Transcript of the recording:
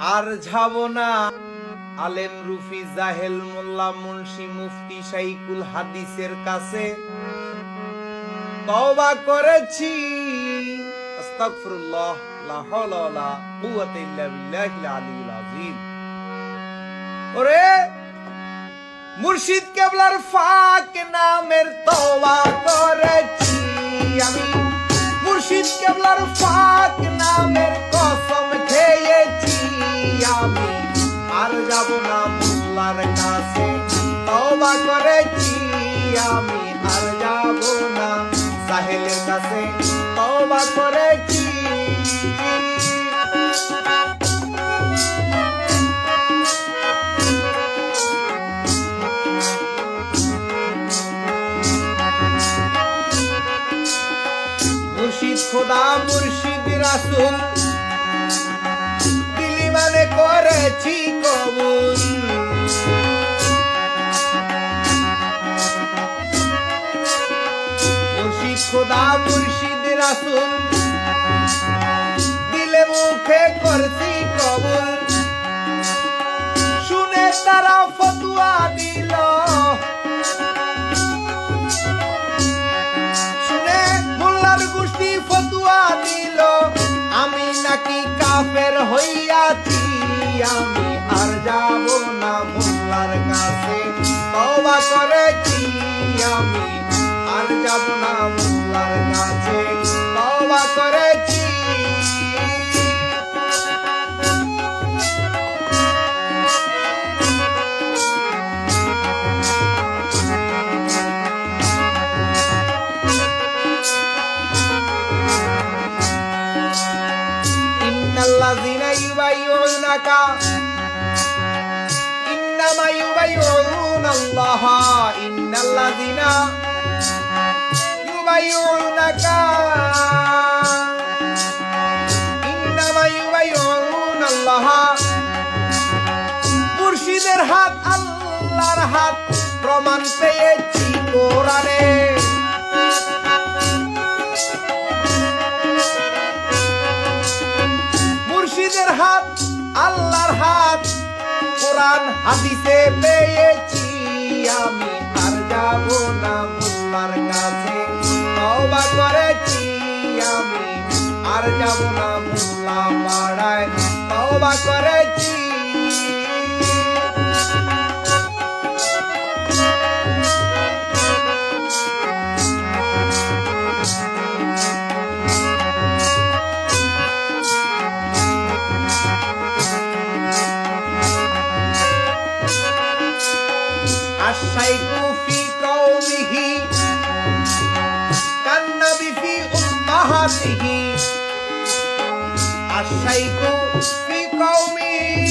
আর যাব না। আলেম রুফি জাহেল মোল্লা মুন্সি মুফতি শাইকুল হাদিসের কাছে তওবা করেছি। আস্তাগফিরুল্লাহ, লা হাওলা ওয়ালা কুওয়াতা ইল্লা বিল্লাহিল আলিয়্যিল আযীম। ওরে মুর্শিদ কেবলার ফাক নামের তওবা করেছি আমি। মুর্শিদ কেবলার ফাক নামের কসম যাব না মোল্লার কাছে তওবা করেছি, আমি আর যাব না। সাহেলের কাছে তওবা করেছি। খোদা, মুর্শিদ রাসুল, দিলি মানে করেছি। খোদা, মুর্শিদ রাসুল। দিলে মুখে করছি শুনে তারা ফতুয়া দিল। শুনে মোল্লার গোষ্ঠী ফতুয়া দিল। আমি নাকি কাফের হইয়াছি। আমি আর যাব না মোল্লার কাছে। তওবা করেছি আমি আর যাব না মোল্লার কাছে। তওবা করেছি ইন্নাল্লাযীনা ইউবাইয়ুনাকা ইন্নামা ইউবাইয়ুনাল্লাহ ইন্নাল্লাযীনা ইউবাইয়ুনাকা ইন্নামা ইউবাইয়ুনাল্লাহ মুর্শিদের হাত আল্লাহর হাত প্রমাণ পেয়েছি কোরআনে। মুর্শিদের হাত আল্লাহর হাত কোরআন হাদিসে পেয়েছি। আমি আর যাব না মোল্লার কাছে তওবা করেছি। আমি আর যাব না, মোল্লা মারায় তওবা করেছি। الشيخ في قومه كالنبي في أمهاته الشيخ في قومه